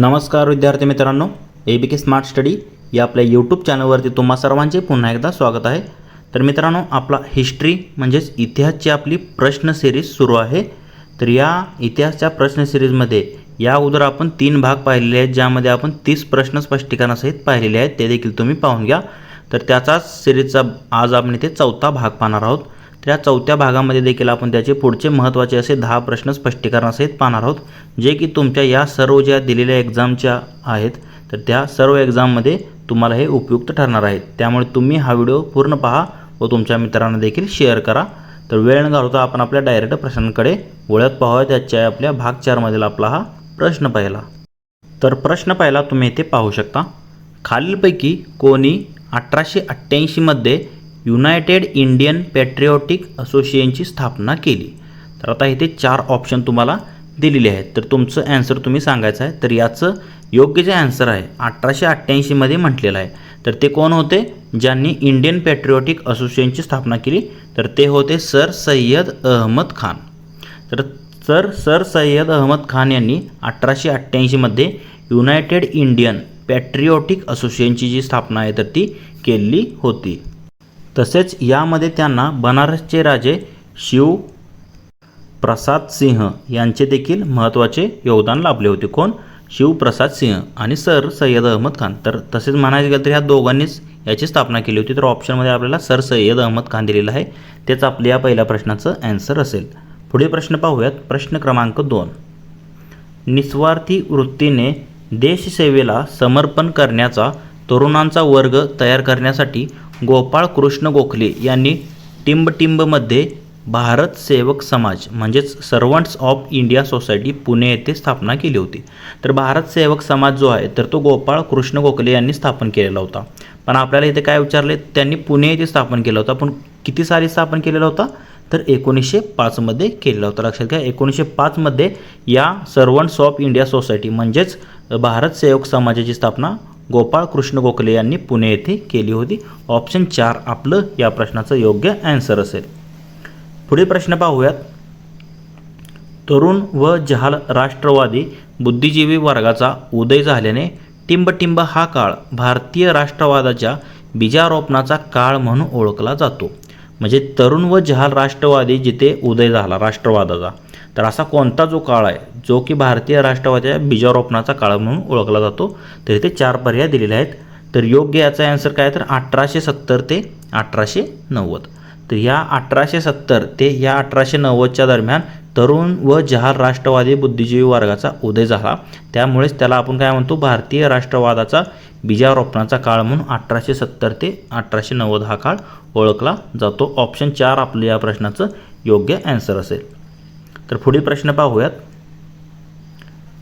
नमस्कार विद्यार्थी मित्रांनो ए बी के स्मार्ट स्टडी या आपल्या यूट्यूब चॅनलवरती तुम्हा सर्वांचे पुन्हा एकदा स्वागत आहे. तर मित्रांनो आपला हिस्ट्री म्हणजेच इतिहासची आपली प्रश्न सिरीज सुरू आहे. तर या इतिहासच्या प्रश्न सिरीजमध्ये या अगोदर आपण तीन भाग पाहिलेले आहेत ज्यामध्ये आपण तीस प्रश्न स्पष्टीकरणासहित पाहिलेले आहेत ते देखील तुम्ही पाहून घ्या. तर त्याचाच सिरीजचा आज आपण इथे चौथा भाग पाहणार आहोत. त्या चौथ्या भागामध्ये देखील आपण त्याचे पुढचे महत्त्वाचे असे दहा प्रश्न स्पष्टीकरणासहित पाहणार आहोत. जे की तुमच्या या सर्व ज्या दिलेल्या एक्झामच्या आहेत तर त्या सर्व एक्झाममध्ये तुम्हाला हे उपयुक्त ठरणार आहेत. त्यामुळे तुम्ही हा व्हिडिओ पूर्ण पहा व तुमच्या मित्रांना देखील शेअर करा. तर वेळ न घालवता आपण आपल्या डायरेक्ट प्रश्नांकडे वळत पाहूया. त्याच्या आपल्या भाग चारमधील आपला हा प्रश्न पहिला. तर प्रश्न पाहिला तुम्ही इथे पाहू शकता. खालीलपैकी कोणी अठराशे अठ्ठ्याऐंशीमध्ये युनायटेड इंडियन पॅट्रिओटिक असोसिएशनची स्थापना केली. तर आता इथे चार ऑप्शन तुम्हाला दिलेले आहेत. तर तुमचं ॲन्सर तुम्ही सांगायचं आहे. तर याचं योग्य जे ॲन्सर आहे अठराशे अठ्ठ्याऐंशीमध्ये म्हटलेलं आहे. तर ते कोण होते? ज्यांनी इंडियन पॅट्रिओटिक असोसिएशनची स्थापना केली. तर ते होते सर सय्यद अहमद खान. तर सर सर सय्यद अहमद खान यांनी अठराशे अठ्ठ्याऐंशीमध्ये युनायटेड इंडियन पॅट्रिओटिक असोसिएशनची जी स्थापना आहे तर ती केली होती. तसेच यामध्ये त्यांना बनारसचे राजे शिव प्रसाद सिंह यांचे देखील महत्त्वाचे योगदान लाभले होते. कोण? शिवप्रसाद सिंह आणि सर सय्यद अहमद खान. तर तसेच म्हणायचं गेलं तर ह्या दोघांनीच याची स्थापना केली होती. तर ऑप्शनमध्ये आपल्याला सर सय्यद अहमद खान दिलेलं आहे. तेच आपल्या या पहिल्या प्रश्नाचं ॲन्सर असेल. पुढे प्रश्न पाहूयात. प्रश्न क्रमांक दोन. निस्वार्थी वृत्तीने देशसेवेला समर्पण करण्याचा तरुणांचा वर्ग तयार करण्यासाठी गोपाळ कृष्ण गोखले यांनी टिंबटिंबमध्ये भारत सेवक समाज म्हणजेच servants of India society Pune येथे स्थापना केली होती. तर भारत सेवक समाज जो आहे तर तो गोपाळ कृष्ण गोखले यांनी स्थापन केलेला होता. पण आपल्याला इथे काय विचारले त्यांनी पुणे येथे स्थापन केला होता. पण किती साली स्थापन केलेला होता? तर एकोणीसशे पाचमध्ये केलेला होता. लक्षात घ्या एकोणीसशे पाचमध्ये या सर्वंट्स ऑफ इंडिया सोसायटी म्हणजेच भारत सेवक समाजाची स्थापना गोपाळ कृष्ण गोखले यांनी पुणे येथे केली होती. ऑप्शन चार आपलं या प्रश्नाचं योग्य ॲन्सर असेल. पुढील प्रश्न पाहूयात. तरुण व जहाल राष्ट्रवादी बुद्धिजीवी वर्गाचा उदय झाल्याने टिंबटिंब हा काळ भारतीय राष्ट्रवादाच्या बीजारोपणाचा काळ म्हणून ओळखला जातो. म्हणजे तरुण व जहाल राष्ट्रवादी जिथे उदय झाला राष्ट्रवादाचा. तर असा कोणता जो काळ आहे जो की भारतीय राष्ट्रवादाच्या बीजारोपणाचा काळ म्हणून ओळखला जातो तर इथे चार पर्याय दिलेले आहेत. तर योग्य याचा ॲन्सर काय तर अठराशे सत्तर ते अठराशे नव्वद. तर या अठराशे सत्तर ते या अठराशे नव्वदच्या दरम्यान तरुण व जहाल राष्ट्रवादी बुद्धिजीवी वर्गाचा उदय झाला. त्यामुळेच त्याला आपण काय म्हणतो? भारतीय राष्ट्रवादाचा बीजारोपणाचा काळ म्हणून अठराशे सत्तर ते अठराशे नव्वद हा काळ ओळखला जातो. ऑप्शन चार आपलं या प्रश्नाचं योग्य ॲन्सर असेल. तर पुढील प्रश्न पाहूयात.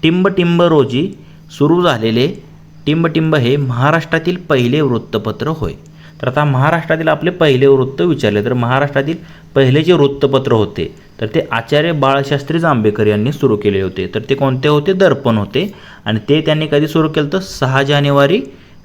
टिंबटिंब रोजी सुरू झालेले टिंबटिंब हे महाराष्ट्रातील पहिले वृत्तपत्र होय. तर आता महाराष्ट्रातील आपले पहिले वृत्त विचारले तर महाराष्ट्रातील पहिले जे वृत्तपत्र होते तर ते आचार्य बाळशास्त्री जांभेकर यांनी सुरू केले होते. तर ते कोणते होते? दर्पण होते. आणि ते त्यांनी कधी सुरू केलं तर सहा जानेवारी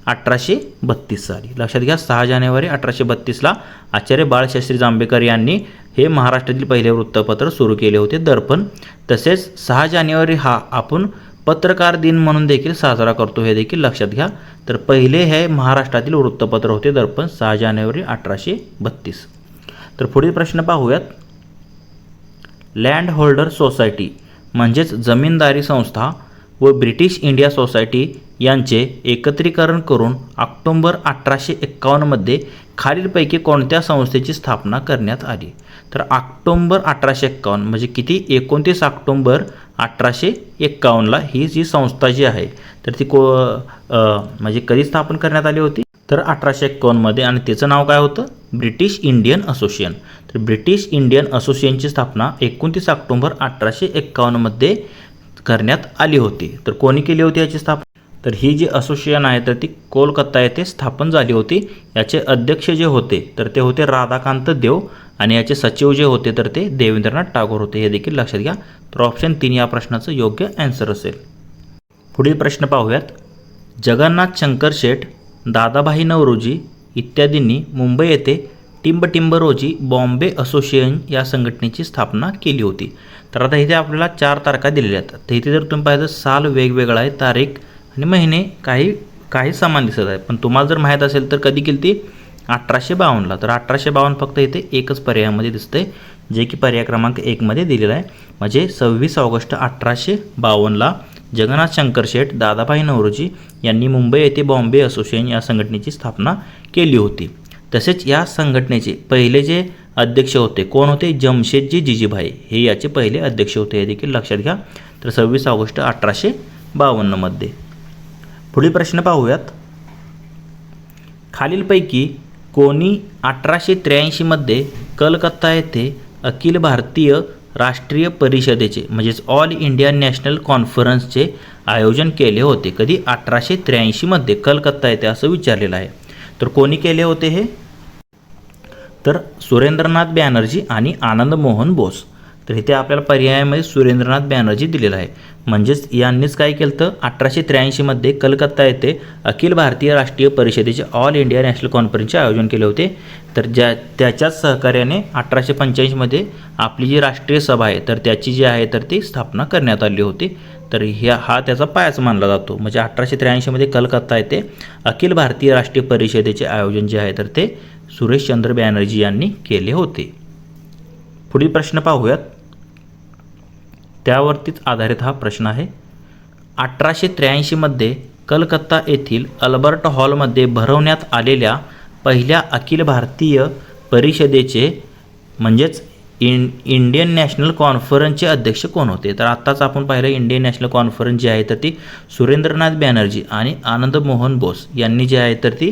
अठराशे बत्तीस साली. लक्षात घ्या सहा जानेवारी अठराशे बत्तीसला आचार्य बाळशास्त्री जांभेकर यांनी हे महाराष्ट्रातील पहिले वृत्तपत्र सुरू केले होते दर्पण. तसेच सहा जानेवारी हा आपण पत्रकार दिन म्हणून देखील साजरा करतो हे देखील लक्षात घ्या. तर पहिले हे महाराष्ट्रातील वृत्तपत्र होते दर्पण सहा जानेवारी अठराशे बत्तीस. तर पुढील प्रश्न पाहूयात. लँड होल्डर सोसायटी म्हणजेच जमीनदारी संस्था व ब्रिटिश इंडिया सोसायटी यांचे एकत्रीकरण करून ऑक्टोंबर अठराशे एक्कावन्नमध्ये खालीलपैकी कोणत्या संस्थेची स्थापना करण्यात आली? तर ऑक्टोंबर अठराशे एक्कावन्न म्हणजे किती? एकोणतीस ऑक्टोंबर अठराशे एक्कावन्नला ही जी संस्था जी आहे तर ती को म्हणजे कधी स्थापन करण्यात आली होती? तर अठराशे एक्कावन्नमध्ये आणि त्याचं नाव काय होतं? British Indian association. तर ब्रिटिश इंडियन असोसिएशनची स्थापना एकोणतीस ऑक्टोंबर अठराशे एक्कावन्नमध्ये करण्यात आली होती. तर कोणी केली होती याची स्थापना? तर ही जी असोसिएशन आहे तर ती कोलकाता येथे स्थापन झाली होती. याचे अध्यक्ष जे होते तर ते होते राधाकांत देव आणि याचे सचिव जे होते तर ते देवेंद्रनाथ टागोर होते. हे देखील लक्षात घ्या. तर ऑप्शन तीन या प्रश्नाचं योग्य ॲन्सर असेल. पुढील प्रश्न पाहूयात. जगन्नाथ शंकर शेठ दादाभाई नवरोजी इत्यादींनी मुंबई येथे टिंबटिंब रोजी बॉम्बे असोसिएशन या संघटनेची स्थापना केली होती. तर आता इथे आपल्याला चार तारखा दिलेल्या आहेत. तर इथे जर तुम्ही पाहिलं साल वेगवेगळा आहे तारीख आणि महिने काही काही समान दिसत आहे. पण तुम्हाला जर माहीत असेल तर कधी केली ती? अठराशे बावन्नला. तर अठराशे बावन्न फक्त इथे एकच पर्यायामध्ये दिसते जे की पर्याय क्रमांक एकमध्ये दिलेला आहे. म्हणजे सव्वीस ऑगस्ट अठराशे बावन्नला जगन्नाथ शंकर शेठ दादाभाई नवरोजी यांनी मुंबई येथे बॉम्बे असोसिएशन या संघटनेची स्थापना केली होती. तसेच या संघटनेचे पहिले जे अध्यक्ष होते कोण होते? जमशेदजी जिजीभाई. हे याचे पहिले अध्यक्ष होते हे देखील लक्षात घ्या. तर सव्वीस ऑगस्ट अठराशे बावन्नमध्ये पुढील प्रश्न पाहूयात. खालीलपैकी कोणी अठराशे त्र्याऐंशीमध्ये कलकत्ता येथे अखिल भारतीय राष्ट्रीय परिषदेचे म्हणजेच ऑल इंडिया नॅशनल कॉन्फरन्सचे आयोजन केले होते. कधी? अठराशे त्र्याऐंशीमध्ये कलकत्ता येथे असं विचारलेलं आहे. तर कोणी केले होते हे? तर सुरेंद्रनाथ बॅनर्जी आणि आनंद मोहन बोस. तर इथे आपल्याला पर्यायामध्ये सुरेंद्रनाथ बॅनर्जी दिलेला आहे. म्हणजेच यांनीच काय केलं तर अठराशे त्र्याऐंशीमध्ये कलकत्ता येथे अखिल भारतीय राष्ट्रीय परिषदेचे ऑल इंडिया नॅशनल कॉन्फरन्सचे आयोजन केले होते. तर ज्या त्याच्याच सहकार्याने अठराशे पंच्याऐंशीमध्ये आपली जी राष्ट्रीय सभा आहे तर त्याची जी आहे तर ती स्थापना करण्यात आली होती. तर ह्या हा त्याचा पायाच मानला जातो. म्हणजे अठराशे त्र्याऐंशीमध्ये कलकत्ता येथे अखिल भारतीय राष्ट्रीय परिषदेचे आयोजन जे आहे तर ते सुरेशचंद्र बॅनर्जी यांनी केले होते. पुढील प्रश्न पाहूयात. त्यावरतीच आधारित हा प्रश्न आहे. अठराशे त्र्याऐंशीमध्ये कलकत्ता येथील अल्बर्ट हॉलमध्ये भरवण्यात आलेल्या पहिल्या अखिल भारतीय परिषदेचे म्हणजेच इन इंडियन नॅशनल कॉन्फरन्सचे अध्यक्ष कोण होते? तर आत्ताच आपण पाहिलं इंडियन नॅशनल कॉन्फरन्स जी आहे तर ती सुरेंद्रनाथ बॅनर्जी आणि आनंद मोहन बोस यांनी जी आहे तर ती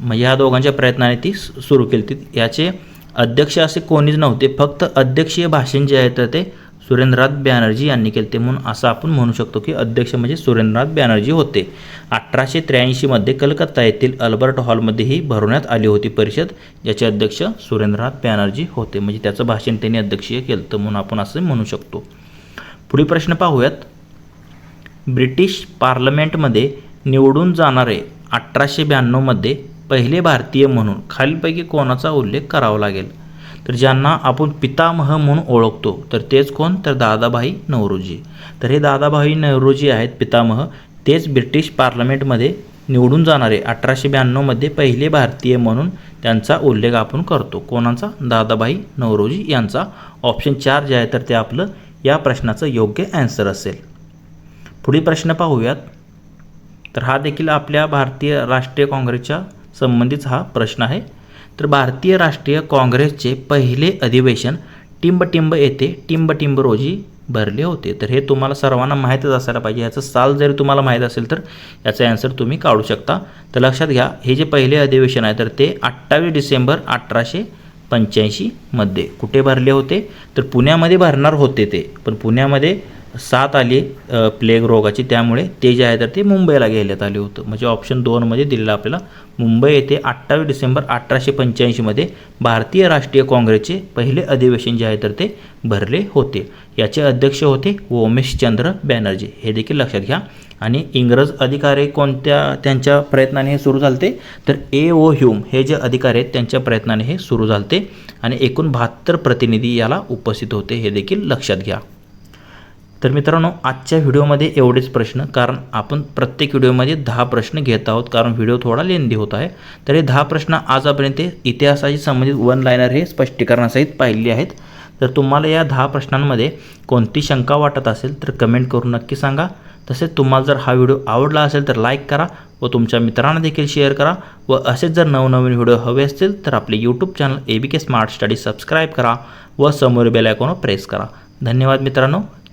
मग ह्या दोघांच्या प्रयत्नाने ती सु- सुरू केली. ती याचे अध्यक्ष असे कोणीच नव्हते फक्त अध्यक्षीय भाषण जे आहे तर ते सुरेंद्रनाथ बॅनर्जी यांनी केले. ते म्हणून असं आपण म्हणू शकतो की अध्यक्ष म्हणजे सुरेंद्रनाथ बॅनर्जी होते. अठराशे त्र्याऐंशीमध्ये कलकत्ता येथील अल्बर्ट हॉलमध्येही भरवण्यात आली होती परिषद ज्याचे अध्यक्ष सुरेंद्रनाथ बॅनर्जी होते. म्हणजे त्याचं भाषण त्यांनी अध्यक्षीय केलं तर म्हणून आपण असं म्हणू शकतो. पुढील प्रश्न पाहूयात. ब्रिटिश पार्लमेंटमध्ये निवडून जाणारे अठराशे ब्याण्णवमध्ये पहिले भारतीय म्हणून खालीलपैकी कोणाचा उल्लेख करावा लागेल? तर ज्यांना आपण पितामह म्हणून ओळखतो तर तेच कोण? तर दादाभाई नवरोजी. तर हे दादाभाई नवरोजी आहेत पितामह. तेच ब्रिटिश पार्लमेंटमध्ये निवडून जाणारे अठराशे ब्याण्णवमध्ये पहिले भारतीय म्हणून त्यांचा उल्लेख आपण करतो. कोणाचा? दादाभाई नवरोजी यांचा. ऑप्शन चार जे आहे तर ते आपलं या प्रश्नाचं योग्य ॲन्सर असेल. पुढील प्रश्न पाहूयात. तर हा देखील आपल्या भारतीय राष्ट्रीय काँग्रेसच्या संबंधित हा प्रश्न आहे. तर भारतीय राष्ट्रीय काँग्रेसचे पहिले अधिवेशन टिंबटिंब येथे टिंबटिंब रोजी भरले होते. तर हे तुम्हाला सर्वांना माहीतच असायला पाहिजे. याचं साल जरी तुम्हाला माहीत असेल तर याचा ॲन्सर तुम्ही काढू शकता. तर लक्षात घ्या हे जे पहिले अधिवेशन आहे तर ते अठ्ठावीस डिसेंबर अठराशे पंच्याऐंशीमध्ये कुठे भरले होते? तर पुण्यामध्ये भरणार होते ते. पण पुण्यामध्ये सात आली प्लेग रोगाची. त्यामुळे ते जे आहे तर ते मुंबईला घेण्यात आले होतं. म्हणजे ऑप्शन दोनमध्ये दिलेलं आपल्याला. मुंबई येथे अठ्ठावीस डिसेंबर अठराशे पंच्याऐंशीमध्ये भारतीय राष्ट्रीय काँग्रेसचे पहिले अधिवेशन जे आहे तर ते भरले होते. याचे अध्यक्ष होते ओमेशचंद्र बॅनर्जी. हे देखील लक्षात घ्या. आणि इंग्रज अधिकारी कोणत्या त्यांच्या प्रयत्नाने हे सुरू झालते? तर ए ओ ह्यूम हे जे अधिकारी आहेत त्यांच्या प्रयत्नाने हे सुरू झालते. आणि एकूण बहात्तर प्रतिनिधी याला उपस्थित होते हे देखील लक्षात घ्या. तर मित्रांनो आजच्या व्हिडिओमध्ये एवढेच प्रश्न कारण आपण प्रत्येक व्हिडिओमध्ये दहा प्रश्न घेत आहोत कारण व्हिडिओ थोडा लेंदी होत आहे. तर हे दहा प्रश्न आजपर्यंत इतिहासाशी संबंधित वन लायनर हे स्पष्टीकरणासहित पाहिले आहेत. तर तुम्हाला या दहा प्रश्नांमध्ये कोणती शंका वाटत असेल तर कमेंट करून नक्की सांगा. तसेच तुम्हाला जर हा व्हिडिओ आवडला असेल तर लाईक करा व तुमच्या मित्रांना देखील शेअर करा. व असेच जर नवनवीन व्हिडिओ हवे असतील तर आपले YouTube channel A B K smart study subscribe करा व समोर बेल आयकॉनवर प्रेस करा. धन्यवाद मित्रांनो.